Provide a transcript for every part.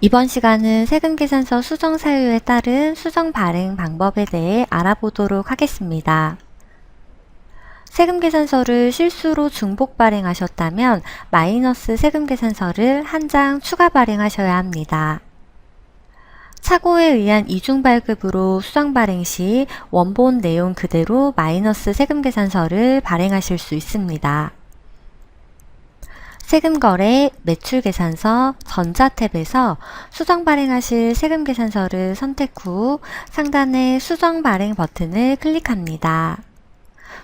이번 시간은 세금계산서 수정 사유에 따른 수정 발행 방법에 대해 알아보도록 하겠습니다. 세금계산서를 실수로 중복 발행하셨다면 마이너스 세금계산서를 한 장 추가 발행하셔야 합니다. 착오에 의한 이중 발급으로 수정 발행 시 원본 내용 그대로 마이너스 세금계산서를 발행하실 수 있습니다. 세금거래 매출계산서 전자 탭에서 수정 발행하실 세금계산서를 선택 후 상단의 수정 발행 버튼을 클릭합니다.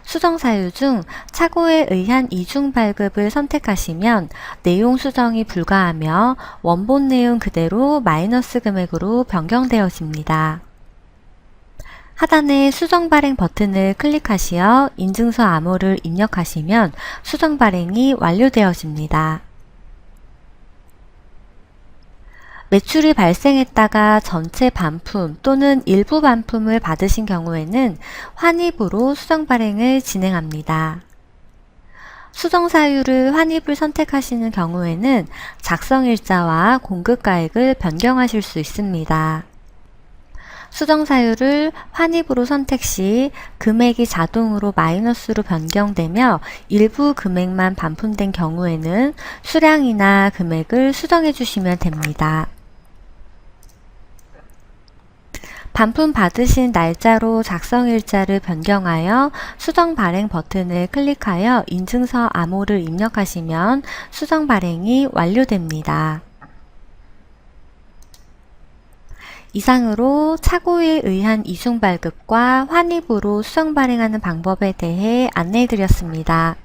수정 사유 중 착오에 의한 이중 발급을 선택하시면 내용 수정이 불가하며 원본 내용 그대로 마이너스 금액으로 변경되어집니다. 하단의 수정 발행 버튼을 클릭하시어 인증서 암호를 입력하시면 수정 발행이 완료되어집니다. 매출이 발생했다가 전체 반품 또는 일부 반품을 받으신 경우에는 환입으로 수정 발행을 진행합니다. 수정 사유를 환입을 선택하시는 경우에는 작성 일자와 공급 가액을 변경하실 수 있습니다. 수정 사유를 환입으로 선택 시 금액이 자동으로 마이너스로 변경되며 일부 금액만 반품된 경우에는 수량이나 금액을 수정해 주시면 됩니다. 반품 받으신 날짜로 작성일자를 변경하여 수정 발행 버튼을 클릭하여 인증서 암호를 입력하시면 수정 발행이 완료됩니다. 이상으로 착오에 의한 이중 발급과 환입으로 수정 발행하는 방법에 대해 안내해 드렸습니다.